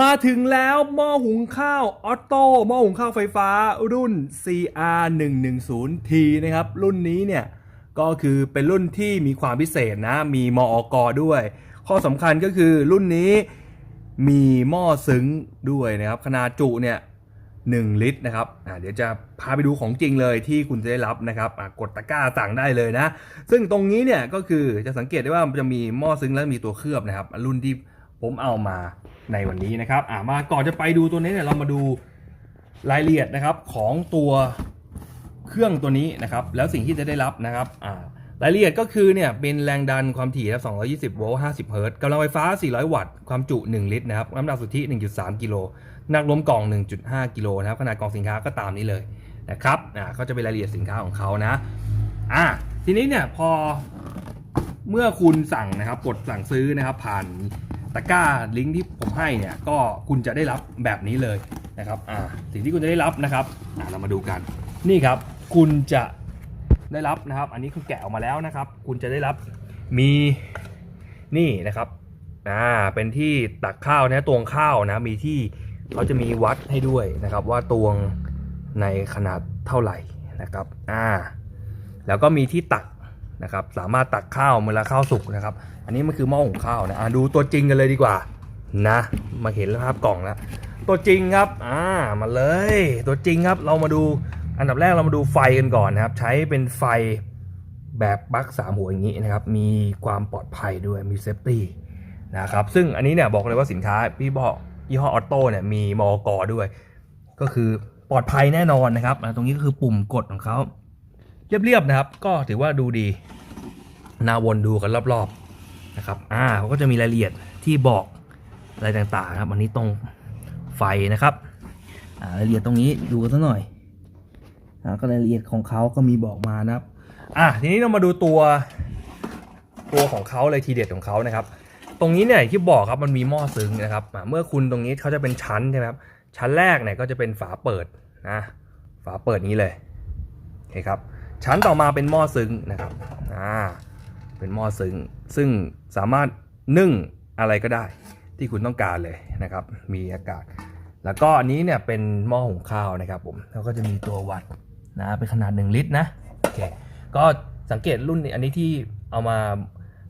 มาถึงแล้วหม้อหุงข้าวออโต้หม้อหุงข้าวไฟฟ้ารุ่น CR 1 1 0 T นะครับ รุ่นนี้เนี่ย ก็คือเป็นรุ่นที่มีความพิเศษนะ มีมออกด้วย ข้อสำคัญก็คือรุ่นนี้มีหม้อซึ้งด้วยนะครับ ขนาดจุเนี่ย 1 ลิตรนะครับอ่าเดี๋ยวจะพาไปดูของจริงเลยที่คุณจะได้รับนะครับกดตะกร้าสั่งได้เลยนะ ซึ่งตรงนี้เนี่ยก็คือจะสังเกตได้ว่ามันจะมีหม้อซึ้งและมีตัวเคลือบนะครับ รุ่นที่ ผมเอามาในวันนี้นะครับอ่ามาก่อนจะไปดูตัวนี้เนี่ยเรามาดูรายละเอียดนะครับของตัวเครื่องตัวนี้นะครับแล้วสิ่งที่จะได้รับนะครับอ่ารายละเอียดก็คือเนี่ยเป็นแรงดันความถี่ครับ220โวลต์50เฮิรตซ์กำลังไฟฟ้า 400 วัตต์ ความจุ 1 ลิตรนะครับน้ำหนักสุทธิ 1.3 กิโลหนักรวมกล่อง 1.5 กิโลนะครับขนาดกล่องสินค้าก็ตามนี้เลยนะครับอ่าก็จะเป็นรายละเอียดสินค้าของเขานะอ่าทีนี้เนี่ยพอเมื่อคุณสั่งนะครับกดสั่งซื้อนะครับผ่าน ตะกร้าลิงก์ที่ผมให้เนี่ยก็คุณจะได้รับแบบนี้เลยนะครับอ่าสิ่งที่คุณจะได้รับนะครับอ่าเรามาดูกันนี่ครับ คุณจะได้รับนะครับ อันนี้คือแกะออกมาแล้วนะครับ คุณจะได้รับมีนี่นะครับอ่าเป็นที่ตักข้าวนะตวงข้าวนะมีที่เขาจะมีวัดให้ด้วยนะครับ ว่าตวงในขนาดเท่าไหร่นะครับอ่าแล้วก็มีที่ตัก นะครับสามารถตักข้าวเมื่อละข้าวสุกนะครับ อันนี้มันคือหม้อหุงข้าวนะดูตัวจริงกันเลยดีกว่านะ มาเห็นภาพกล่องแล้วตัวจริงครับอ่ามาเลย ตัวจริงครับเรามาดูอันดับแรกเรามาดูไฟกันก่อนนะครับ ใช้เป็นไฟแบบปลั๊กสามหัวอย่างนี้นะครับ มีความปลอดภัยด้วยมีเซฟตี้นะครับซึ่งอันนี้เนี่ยบอกเลยว่าสินค้าพี่บอกยี่ห้อออโต้เนี่ยมีมอกอด้วย ก็คือปลอดภัยแน่นอนนะครับตรงนี้ก็คือปุ่มกดของเขา เรียบๆนะครับ ก็ถือว่าดูดีนาวนดูกันรอบๆนะครับอ่าเขาก็จะมีรายละเอียดที่บอกอะไรต่างๆครับ อันนี้ตรงไฟนะครับอ่ารายละเอียดตรงนี้ดูกันสักหน่อยอ่าก็รายละเอียดของเขาก็มีบอกมานะครับอะทีนี้เรามาดูตัวตัวของเขาเลยทีเด็ดของเขานะครับ ตรงนี้เนี่ยที่บอกครับมันมีหม้อซึ้งนะครับเมื่อคุณตรงนี้เขาจะเป็นชั้นใช่ไหมครับชั้นแรกเนี่ยก็จะเป็นฝาเปิดนะฝาเปิดนี้เลยโอเคครับ ชั้นต่อมาเป็นหม้อซึ้งนะครับอ่าเป็นหม้อซึ้งซึ่งสามารถนึ่งอะไรก็ได้ที่คุณต้องการเลยนะครับ มีอากาศ แล้วก็อันนี้เนี่ยเป็นหม้อหุงข้าวนะครับผมแล้วก็จะมีตัววัดนะเป็นขนาด 1 ลิตรนะโอเคก็สังเกตรุ่นอันนี้ที่เอามา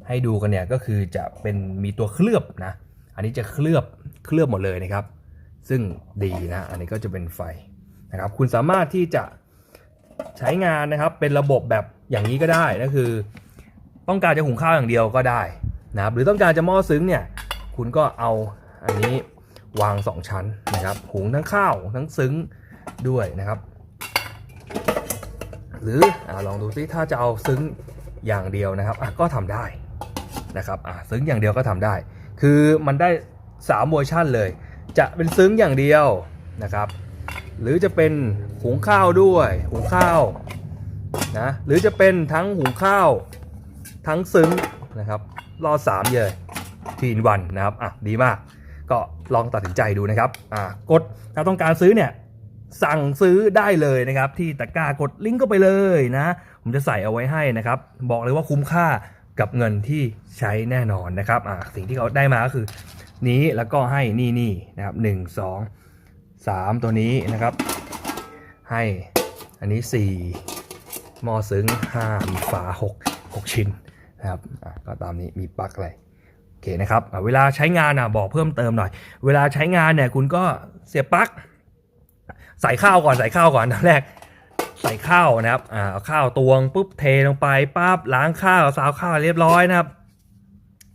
ให้ดูกันเนี่ยก็คือจะเป็นมีตัวเคลือบนะ อันนี้จะเคลือบเคลือบหมดเลยนะครับ ซึ่งดีนะ อันนี้ก็จะเป็นไฟนะครับ คุณสามารถที่จะ ใช้งานนะครับเป็นระบบแบบอย่างนี้ก็ได้ก็คือ ต้องการจะหุงข้าวอย่างเดียวก็ได้นะครับหรือต้องการจะหม้อซึ้งเนี่ยคุณก็เอาอันนี้วาง 2 ชั้นนะครับหุงทั้งข้าวทั้งซึ้งด้วยนะครับ หรืออลองดูซิถ้าจะเอาซึ้งอย่างเดียวนะครับก็ทำได้นะครับซึ้งอย่างเดียวก็ทำได้ คือมันได้3เวอร์ชันเลย จะเป็นซึ้งอย่างเดียวนะครับ หรือจะเป็นหุงข้าวด้วยหุงข้าวนะหรือจะเป็นทั้งหุงข้าว ทั้งซึ้งนะครับรอดสามเลยทีนวันนะครับอะดีมาก ก็ลองตัดสินใจดูนะครับอ่ากดถ้าต้องการซื้อเนี่ยสั่งซื้อได้เลยนะครับ ที่ตะกร้ากดลิงก์ก็ไปเลยนะ ผมจะใส่เอาไว้ให้นะครับ บอกเลยว่าคุ้มค่ากับเงินที่ใช้แน่นอนนะครับอ่าสิ่งที่เขาได้มาก็คือ นี้แล้วก็ให้นี่นี่นะครับหนึ่งสอง สามตัวนี้นะครับ ให้อันนี้สี่หม้อซึ้งห้ามีฝาหกหกชิ้นนะครับก็ตามนี้มีปลั๊กอะไรโอเคนะครับเวลาใช้งานอะบอกเพิ่มเติมหน่อย เวลาใช้งานเนี่ยคุณก็เสียบปลั๊กใส่ข้าวก่อนใส่ข้าวก่อนอันแรกใส่ข้าวนะครับอ่าเอาข้าวตวงปุ๊บเทลงไปปั๊บล้างข้าวซาวข้าวเรียบร้อยนะครับ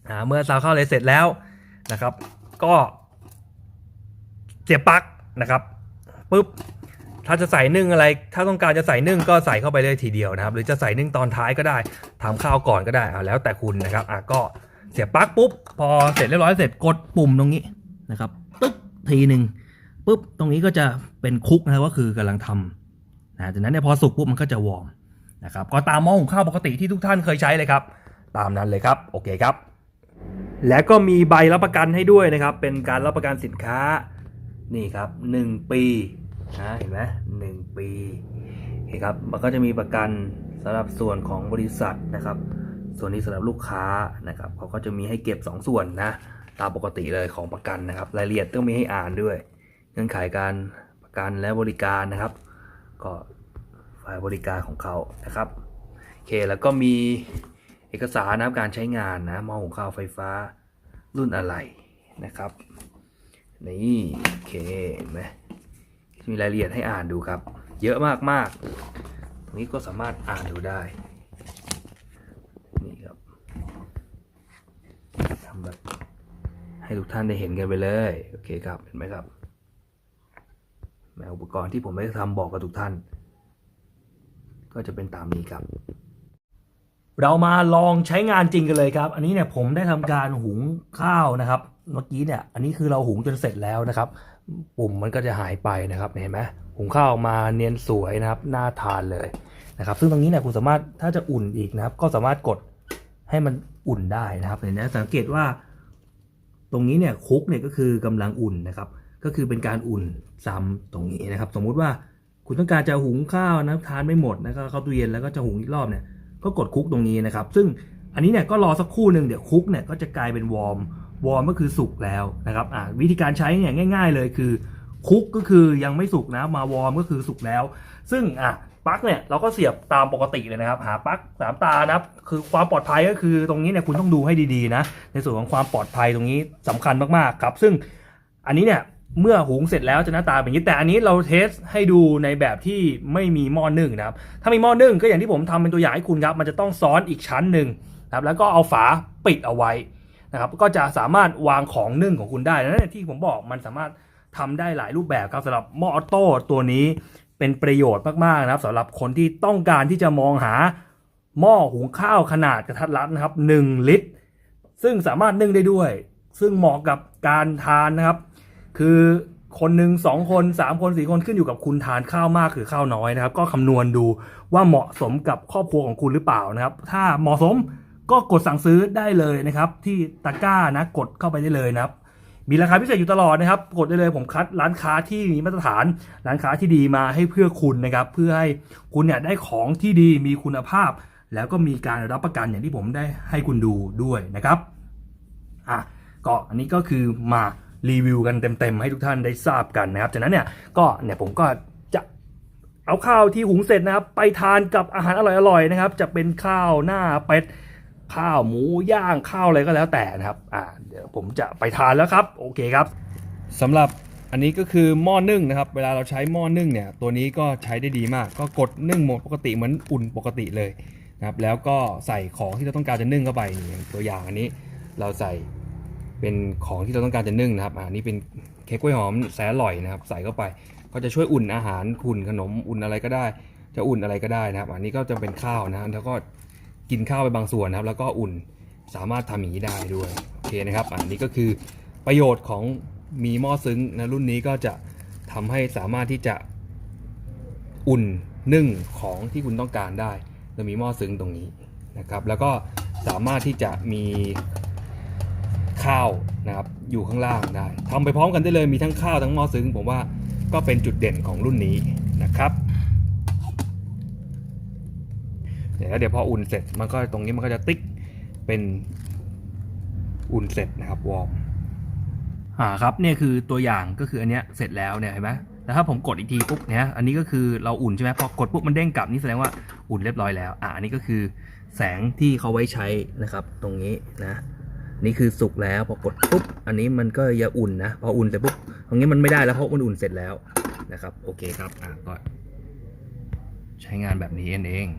อ่าเมื่อซาวข้าวเลยเสร็จแล้วนะครับ ก็เสียบปลั๊ก นะครับปุ๊บถ้าจะใส่นึ่งอะไร ถ้าต้องการจะใส่นึ่งก็ใส่เข้าไปเลยทีเดียวนะครับ หรือจะใส่นึ่งตอนท้ายก็ได้ทำข้าวก่อนก็ได้เอาแล้วแต่คุณนะครับอ่าก็เสียบปลั๊กปุ๊บพอเสร็จเรียบร้อยเสร็จกดปุ่มตรงนี้นะครับปึ๊บทีหนึ่งปุ๊บตรงนี้ก็จะเป็นคุกนะครับก็คือกำลังทำนะจากนั้นเนี่ยพอสุกปุ๊บมันก็จะวอร์มนะครับก็ตามหม้อหุงข้าวปกติที่ทุกท่านเคยใช้เลยครับ ตามนั้นเลยครับโอเคครับ และก็มีใบรับประกันให้ด้วยนะครับ เป็นการรับประกันสินค้า นี่ครับ 1 ปีนะเห็นไหมหนึ่งปีโอเคครับมันก็จะมีประกันสำหรับส่วนของบริษัทนะครับ ส่วนนี้สำหรับลูกค้านะครับเขาก็จะมีให้เก็บ 2 ส่วนนะตามปกติเลยของประกันนะครับ รายละเอียดต้องมีให้อ่านด้วย เงื่อนไขการประกันและบริการนะครับ ก็ฝ่ายบริการของเขานะครับโอเคแล้วก็มีเอกสารนะครับการใช้งานนะหม้อหุงข้าวไฟฟ้ารุ่นอะไรนะครับ นี่โอเคเห็นไหมมีรายละเอียดให้อ่านดูครับ เยอะมากมากๆตรงนี้ก็สามารถอ่านดูได้ นี่ครับทำแบบให้ทุกท่านได้เห็นกันไปเลย โอเคครับ เห็นไหมครับแมอุปกรณ์ที่ผมได้ทำบอกกับทุกท่าน ก็จะเป็นตามนี้ครับเรามาลองใช้งานจริงกันเลยครับ อันนี้เนี่ยผมได้ทำการหุงข้าวนะครับเมื่อกี้เนี่ยอันนี้คือเราหุงจนเสร็จแล้วนะครับ ปุ่มมันก็จะหายไปนะครับเห็นไหมหุงข้าวออกมาเนียนสวยนะครับน่าทานเลยนะครับ ซึ่งตรงนี้เนี่ยคุณสามารถถ้าจะอุ่นอีกนะครับ ก็สามารถกดให้มันอุ่นได้นะครับเห็นไหมสังเกตว่า ตรงนี้เนี่ยคุกเนี่ยก็คือกำลังอุ่นนะครับ ก็คือเป็นการอุ่นซ้ำตรงนี้นะครับ สมมุติว่าคุณต้องการจะหุงข้าวนะทานไม่หมดนะก็เข้าตู้เย็นแล้วก็จะหุงอีกรอบเนี่ยก็กดคุกตรงนี้นะครับ ซึ่งอันนี้เนี่ยก็รอสักครู่หนึ่งเดี๋ยวคุกเนี่ยก็จะกลายเป็นวอร์ม วอร์มก็คือสุกแล้วนะครับวิธีการใช้เนี่ยง่าย ๆ เลยคือคุกก็คือยังไม่สุกนะมาวอร์มก็คือสุกแล้ว ซึ่งอะปลั๊กเนี่ยเราก็เสียบตามปกติเลยนะครับ หาปลั๊กสามตานะครับคือความปลอดภัยก็คือตรงนี้เนี่ยคุณต้องดูให้ดีๆนะในส่วนของความปลอดภัยตรงนี้สำคัญมากๆครับ ซึ่งอันนี้เนี่ยเมื่อหุงเสร็จแล้วจะหน้าตาเป็นอย่างนี้แต่อันนี้เราเทสให้ดูในแบบที่ไม่มีหม้อนึ่งนะครับ ถ้ามีหม้อนึ่งก็อย่างที่ผมทำเป็นตัวอย่างให้คุณครับ มันจะต้องซ้อนอีกชั้นหนึ่งนะครับแล้วก็เอาฝาปิดเอาไว้ นะครับก็จะสามารถวางของนึ่งของคุณได้นั่นและที่ผมบอกมันสามารถทำได้หลายรูปแบบครับสำหรับหม้อออโต้ตัวนี้เป็นประโยชน์มากๆนะครับสำหรับคนที่ต้องการที่จะมองหาหม้อหุงข้าวขนาดกระทัดรัดนะครับ 1 ลิตร ซึ่งสามารถนึ่งได้ด้วย ซึ่งเหมาะกับการทานนะครับ คือคนหนึ่งสองคนสามคนสี่คนขึ้นอยู่กับคุณทานข้าวมากหรือข้าวน้อยนะครับ ก็คำนวณดูว่าเหมาะสมกับครอบครัวของคุณหรือเปล่านะครับ ถ้าเหมาะสม ก็กดสั่งซื้อได้เลยนะครับ ที่ตะกร้านะกดเข้าไปได้เลยนะครับมีราคาพิเศษอยู่ตลอดนะครับ กดได้เลยผมคัดร้านค้าที่มีมาตรฐาน ร้านค้าที่ดีมาให้เพื่อคุณนะครับ เพื่อให้คุณเนี่ยได้ของที่ดีมีคุณภาพ แล้วก็มีการรับประกันอย่างที่ผมได้ให้คุณดูด้วยนะครับอะก็อันนี้ก็คือมารีวิวกันเต็มๆให้ทุกท่านได้ทราบกันนะครับจากนั้นเนี่ยก็เนี่ยผมก็จะเอาข้าวที่หุงเสร็จนะครับ ไปทานกับอาหารอร่อยๆนะครับ จะเป็นข้าวหน้าเป็ด ข้าวหมูย่างข้าวอะไรก็แล้วแต่นะครับอ่าเดี๋ยวผมจะไปทานแล้วครับโอเคครับสำหรับอันนี้ก็คือหม้อนึ่งนะครับ เวลาเราใช้หม้อนึ่งเนี่ย ตัวนี้ก็ใช้ได้ดีมาก ก็กดนึ่งหมดปกติเหมือนอุ่นปกติเลยนะครับ แล้วก็ใส่ของที่เราต้องการจะนึ่งเข้าไปอย่างตัวอย่างอันนี้เราใส่เป็นของที่เราต้องการจะนึ่งนะครับอ่านี่เป็นเค้กกล้วยหอมแสนอร่อยนะครับ ใส่เข้าไป ก็จะช่วยอุ่นอาหารอุ่นขนมอุ่นอะไรก็ได้ จะอุ่นอะไรก็ได้นะครับ อันนี้ก็จะเป็นข้าวนะแล้วก็ กินข้าวไปบางส่วนนะครับ แล้วก็อุ่นสามารถทำอย่างนี้ได้ด้วยโอเคนะครับอันนี้ก็คือประโยชน์ของมีหม้อซึ้งนะรุ่นนี้ก็จะทำให้สามารถที่จะอุ่นนึ่งของที่คุณต้องการได้เรามีหม้อซึ้งตรงนี้นะครับ แล้วก็สามารถที่จะมีข้าวนะครับอยู่ข้างล่างได้ทำไปพร้อมกันได้เลยมีทั้งข้าวทั้งหม้อซึ้งผมว่าก็เป็นจุดเด่นของรุ่นนี้นะครับ เดี๋ยวเดี๋ยวพออุ่นเสร็จมันก็ตรงนี้มันก็จะติ๊กเป็นอุ่นเสร็จนะครับวอร์มอ่าครับเนี่ยคือตัวอย่างก็คืออันเนี้ยเสร็จแล้วเนี่ยเห็นไหมแล้วถ้าผมกดอีกทีปุ๊บเนี่ยอันนี้ก็คือเราอุ่นใช่ไหมพอกดปุ๊บมันเด้งกลับนี่แสดงว่าอุ่นเรียบร้อยแล้วอ่าอันนี้ก็คือแสงที่เขาไว้ใช้นะครับ ตรงนี้นะนี่คือสุกแล้วพอกดปุ๊บอันนี้มันก็จะอุ่นนะพออุ่นเสร็จปุ๊บตรงนี้มันไม่ได้แล้วเพราะมันอุ่นเสร็จแล้วนะครับ โอเคครับอะก็ใช้งานแบบนี้เอง